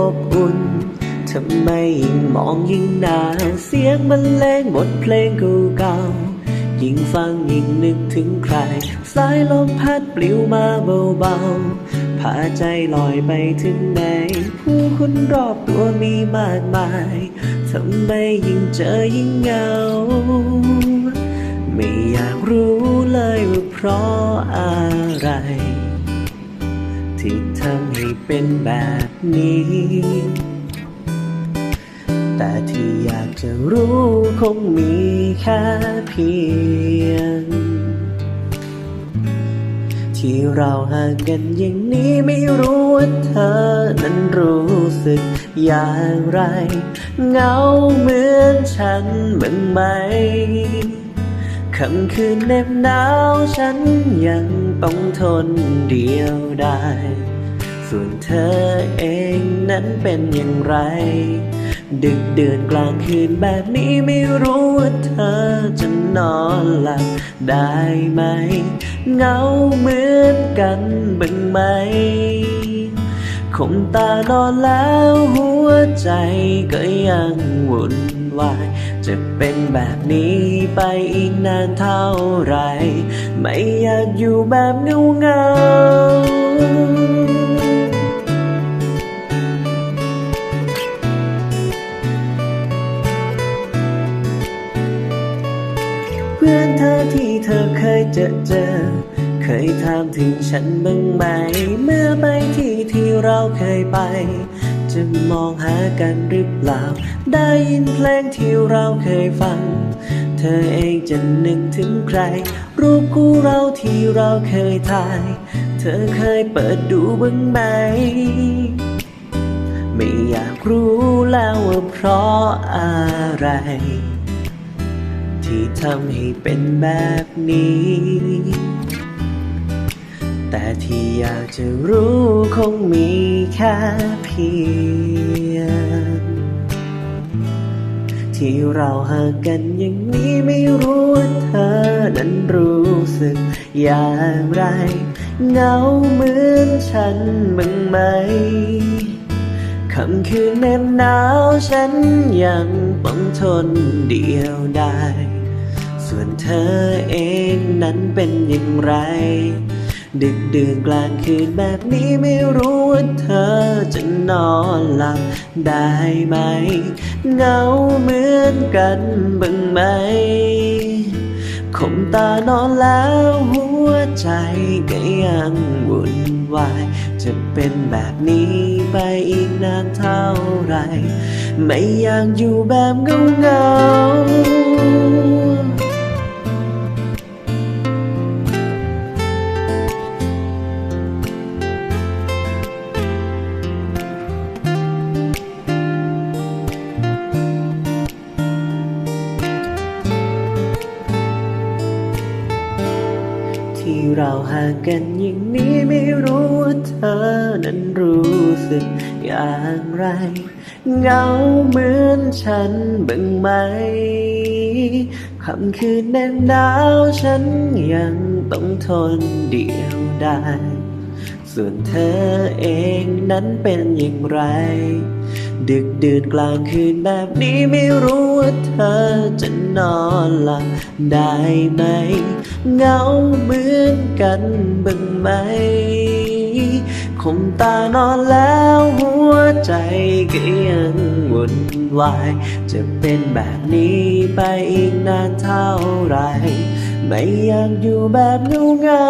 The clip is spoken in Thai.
อบอุ่นทำไมยิ่งมองยิ่งหนาเสียงบรรเลงบทเพลงเก่าๆยิ่งฟังยิ่งนึกถึงใคร สายลมพัดปลิวมาเบาๆพาใจลอยไปถึงไหน ผู้คนรอบตัวมีมากมายทำไมยิ่งเจอยิ่งเหงา ไม่อยากรู้เลยว่าเพราะอะไร ที่ทำให้เป็นแบบนี้ แต่ที่อยากจะรู้คงมีแค่เพียง ที่เราห่างกันอย่างนี้ไม่รู้ว่าเธอนั้นรู้สึกอย่างไร เงาเหมือนฉันบ้างไหมค่ำคืนเหน็บหนาวฉันยัง ต้องทนเดียวได้ ส่วนเธอเองนั้นเป็นอย่างไร ดึกเดือนกลางคืนแบบนี้ไม่รู้ว่าเธอจะนอนหลับได้ไหม เงาเหมือนกันบ้างไหมคมตานอนแล้วหัวใจก็ยังวุ่นวาย จะเป็นแบบนี้ไปอีกนานเท่าไร ไม่อยากอยู่แบบเงาเงาเพื่อนเธอที่เธอเคยเจอเจอ เคยถามถึงฉันบ้างไหม เมื่อไปที่ที่เราเคยไป จะมองหากันหรือเปล่า ได้ยินเพลงที่เราเคยฟัง เธอเองจะนึกถึงใคร รูปคู่เราที่เราเคยถ่าย เธอเคยเปิดดูบ้างไหม ไม่อยากรู้แล้วว่าเพราะอะไร ที่ทำให้เป็นแบบนี้ แต่ที่อยากจะรู้คงมีแค่เพียง ที่เราห่างกันอย่างนี้ไม่รู้ว่าเธอนั้นรู้สึกอย่างไรเหงาเหมือนฉันบ้างไหมคำคืนเน็บหนาวฉันยังต้องทนเดียวได้ ส่วนเธอเองนั้นเป็นอย่างไร ดึกดื่นกลางคืนแบบนี้ไม่รู้ว่าเธอจะนอนหลับได้ไหมเงาเหมือนกันบ้างไหมคมตานอนแล้วหัวใจก็ยังวุ่นวาย จะเป็นแบบนี้ไปอีกนานเท่าไหรไม่อยากอยู่แบบเงาเงา เราห่างกันอย่างนี้ไม่รู้ว่าเธอนั้นรู้สึกอย่างไรเงาเหมือนฉันบ้างไหมคำคืนแน่นหนาวฉันยังต้องทนเดียวได้ส่วนเธอเองนั้นเป็นอย่างไร ดึกดื่นกลางคืนแบบนี้ไม่รู้ว่าเธอ นอนหลับได้ไหม เงาเหมือนกันบ้างไหมคมตานอนแล้วหัวใจก็ยังวุ่นวาย จะเป็นแบบนี้ไปอีกนานเท่าไร ไม่อยากอยู่แบบเงาเงา